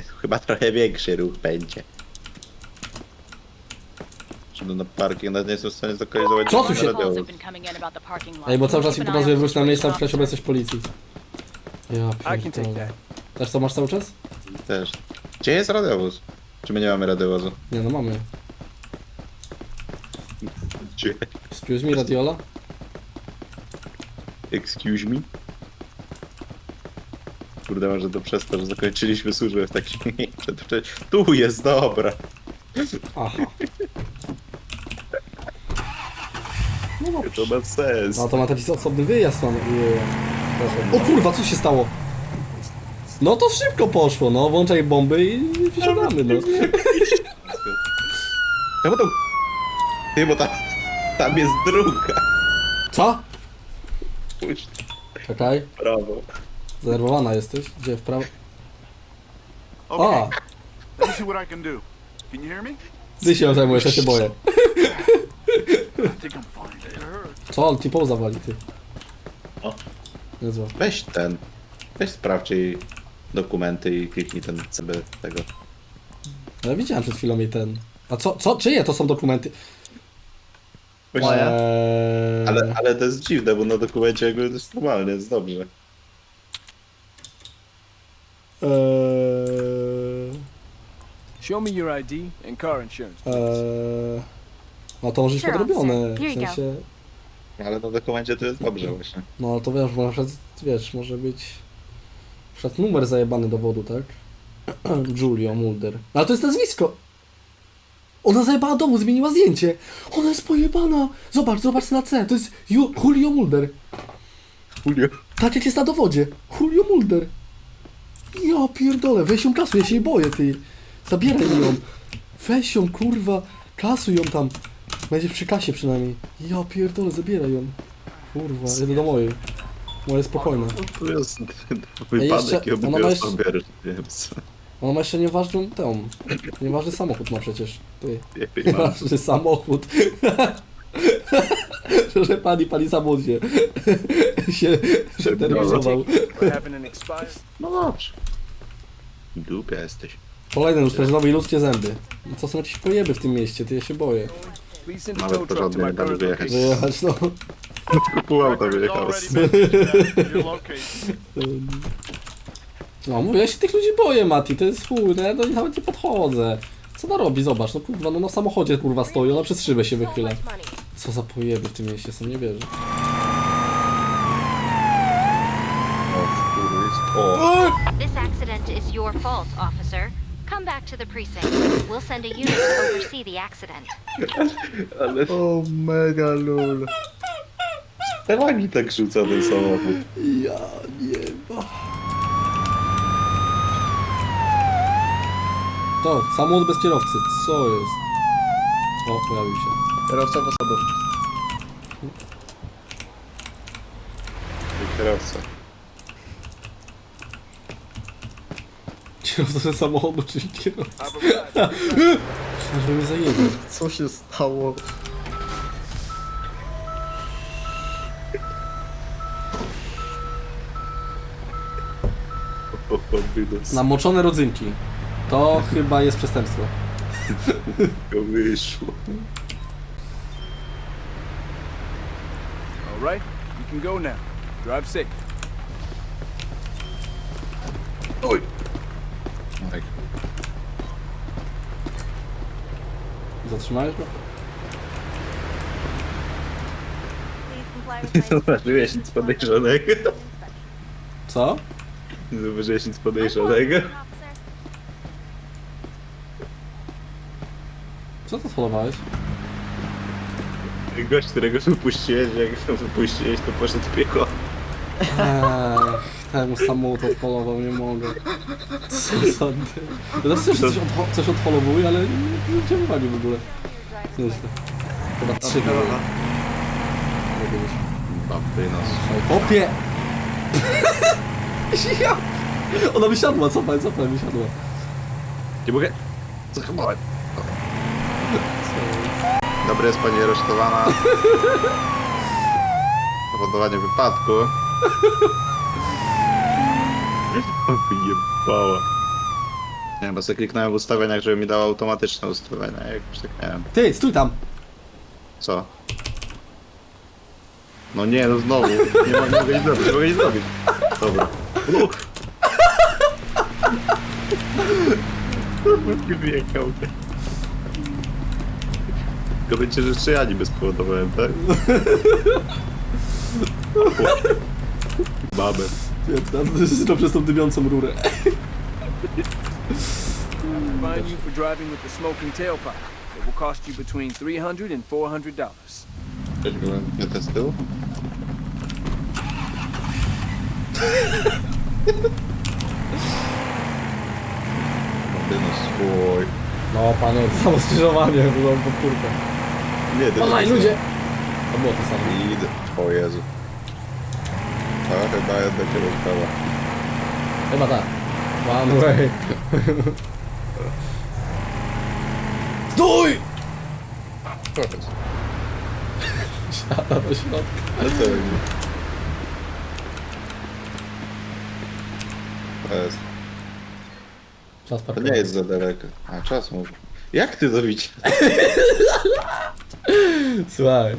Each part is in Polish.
chyba trochę większy ruch będzie. Czy no na parking nawet nie jestem w stanie zlokalizować Co tu się-. Ej, bo cały czas mi pokazuje wróć na miejsce, przecież obecność policji. Ja I can take pierdolę. that. Też to masz cały czas? Też. Gdzie jest radiowóz? Czy my nie mamy radiowozu? Nie no, mamy. Gdzie? Excuse me, radiola? Excuse me? Kurde, może to przez to, że zakończyliśmy służbę w takim przedwcześnie. Tu jest, dobra. Aha. No dobrze. To ma sens. No to ma taki osobny wyjazd mam. Je- proszę. O kurwa, co się stało? No to szybko poszło, no. Włączaj bomby i wysiadamy, no. Czemu to... Ty, bo tam... Tam jest druga. Co? Pójdź Czekaj. w prawo. Zdenerwowana jesteś? Gdzie, w prawo? Okay, A, let me see what I can do. Can you hear me? ty się zajmujesz, ja się boję. I think I'm fine. Co, on typą zawali, ty. O. Niezła. Weź ten. Weź sprawdź jej dokumenty i kliknij ten CB tego. Ale widziałem przed chwilą jej ten. A co, co, czyje to są dokumenty? Właśnie. Eee... Ale, ale to jest dziwne, bo na dokumencie jakby to jest normalnie, jest dobrze. Eee... Show me your ID and car insurance. Eee... No to może być Sure, podrobione. Here W you go. sensie... Ale na dokumencie to jest dobrze właśnie. No ale to wiesz, bo na przykład, wiesz, może być... Na przykład numer zajebany dowodu, tak? Julio Mulder. No, Ale to jest nazwisko! Ona zajebała dowód, zmieniła zdjęcie! Ona jest pojebana! Zobacz, zobacz na C, to jest Ju Julio Mulder. Julio. Tak jak jest na dowodzie. Julio Mulder. Ja pierdolę, weź ją kasuj, ja się jej boję, ty. Zabieraj mi ją. Weź ją, kurwa. Kasuj ją tam. Będzie przy kasie przynajmniej. Ja pierdolę, zabieraj ją. Kurwa, jedę do mojej. Moje spokojne. To jest jeszcze- wypadek i ona ma obydwie jeszcze- osoby, więc Ona ma jeszcze nieważną tą. Nieważny samochód ma przecież. Ty. Nieważny samochód. że pani, pani samochód się, się przeterminował. No dobrze. Głupia jesteś. Kolejny już prezydentowi ludzkie zęby. No co są jakieś pojeby w tym mieście, ty ja się boję. Nawet porządnie nie dali wyjechać. Wyjechać, no. Kupuł auto Record's wyjechał. already been set. You're located. No mówię, ja się tych ludzi boję, Mati, to jest chuj, no ja do nich nawet nie podchodzę. Co ona robi? Zobacz, no kurwa, no na samochodzie kurwa stoi, ona przez szybę się wychyla. Co za pojeby w tym mieście, sam nie wierzę. O, kurwa, jest- o. This accident is your fault, officer. Come back to the precinct. We'll send a unit to oversee the accident. Ale... O, mega lul. Telami tak rzuca ten samochód. Ja nie ma. To, samochód bez kierowcy, co jest? O, pojawił się. Kierowca posadu. Kierowca. Kierowca ze samochodu, czyli kierowca. Arrived. Myślałem, że mnie zajebie. Co się stało? O. Namoczone rodzynki. To chyba jest przestępstwo. To wyszło. All right, you can go now. Drive safe. Oj. Oj. Zatrzymałeś go? Nie zauważyłeś nic podejrzanego. Co? Nie zauważyłeś nic podejrzanego. Co to sfolowałeś? Gość, którego wypuściłeś, jak wypuściłeś, to poszedł piechotą. Ech, temu samochód odpolował, nie mogę. Co za. Ja też coś, odho- coś odholowuje, ale nie zwróciłem uwagi w ogóle. Nieźle. Chyba trzy były. Być. Babty Popie! ja... Ona wysiadła, cofaj, cofaj, wysiadła. Nie mogę. Zahamowałem. Dobry jest pani aresztowana. Powodowanie wypadku. O, Wyjebała. Nie, bo sobie kliknąłem w ustawieniach, żeby mi dało automatyczne ustawienia, jakoś tak nie wiem. Ty, stój tam! Co? No nie, no znowu. Nie, ma, nie mogę nic zrobić, nie mogę nic zrobić. Dobra. No. Nie wyjechał. Tylko będzie, że jeszcze ja niby spowodowałem, tak? Babę. To przez tą dymiącą rurę. Fine you for driving with the smoking tailpipe. It will cost you between 300 and 400 dollars. Cześć, byłem nie z tyłu. Ty no swój. No panie, samo skrzyżowanie, było podpórkę. Nie, ty Online, ludzie! To było to samo. Idę. O Jezu. A chyba jednak się rozprawa. Chyba tak. One way. Stój! Co jest? Siada do środka. Ale co robi? To jest. Czas To nie jest za daleko. A czas może. Jak ty to widzisz? Słuchaj.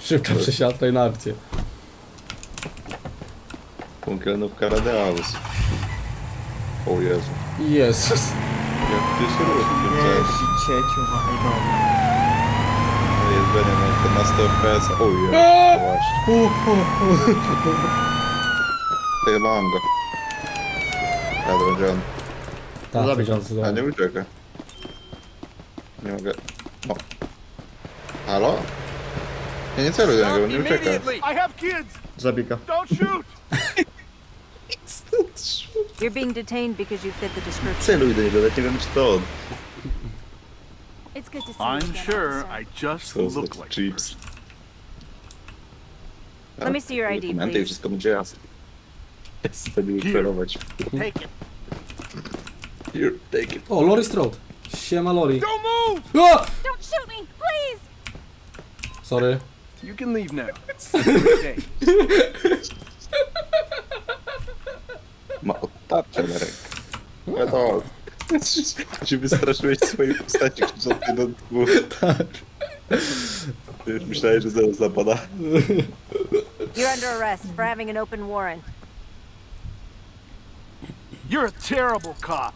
Szybka przesiadka i na akcję. Punkielnówka Radeaus. O Jezu. Jezus. Jak ty się robisz? cieciu, ale dobra. Jeżdżenie na 15 FPS. O Jezu. Właśnie. To chyba mam go. Ja to będzie on. Tak, Zabij to A nie ucieka. Nie mogę. O. Halo? Ja nie celuję do niego, nie ucieka. I have kids! Zabiega. Don't shoot! You're being detained because you fit the description. Celuj do niego, nawet nie wiem czy to on. It's good to see you I'm again, sure officer. I just Co za look like chips. Let me see your ID, Dokumenty i please. wszystko będzie jasne. Wtedy kierować. Take it. Here, take it. O, Lori Strode. Siema Lori. Don't move! O! Don't shoot me, please! Sorry. You can leave now. Okay. Ma odtarczę na rękę. Ja to... Czy wystraszyłeś swojej postaci krzycząc do dwóch? Tak. Już myślałeś, że zaraz zapada. You're under arrest for having an open warrant. You're a terrible cop.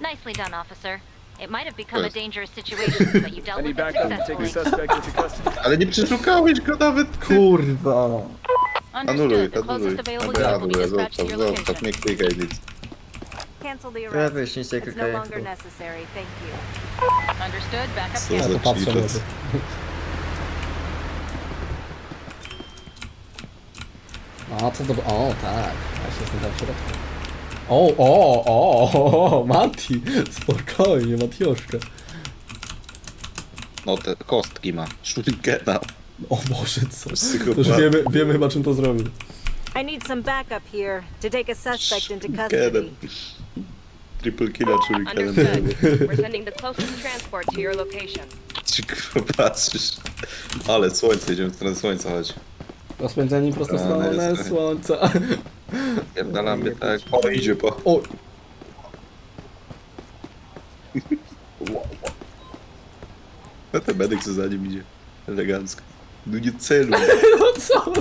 Nicely done, officer. It might have become a dangerous situation, but you dealt I need with it backup to take the successfully. suspect into custody. Ale nie przeszukałeś go nawet! Kurwa. Anuluj, Understood. The anuluj. closest available Dobra, unit will be anuluję, dispatched to zostaw, your zostaw, location. nie klikaj nic. Cancel the Ja arrest. wyjaśnijcie, It's no klikaję. longer necessary, thank you. Understood. Backup Co Ja za to patrzę. A co to... O, tak. Ja się jestem tam w środku. O, o, o, o, Mati. Spokojnie, Matioszka. No te kostki ma. Shurikena. O Boże, co? Psychopat. Już wiemy, wiemy chyba czym to zrobił. I need some backup here to take a suspect into custody. Triple killa shurikenem. Understood. We're sending the closest transport to your location. Kurwa patrzysz. Ale słońce, idziemy w stronę słońca, chodź. Rozpędzeni prosto w A, stronę jest. słońca. Pierdalamy tak. O, idzie po. O, No ten medyk co za nim idzie. Elegancko. No nie celuj. no co?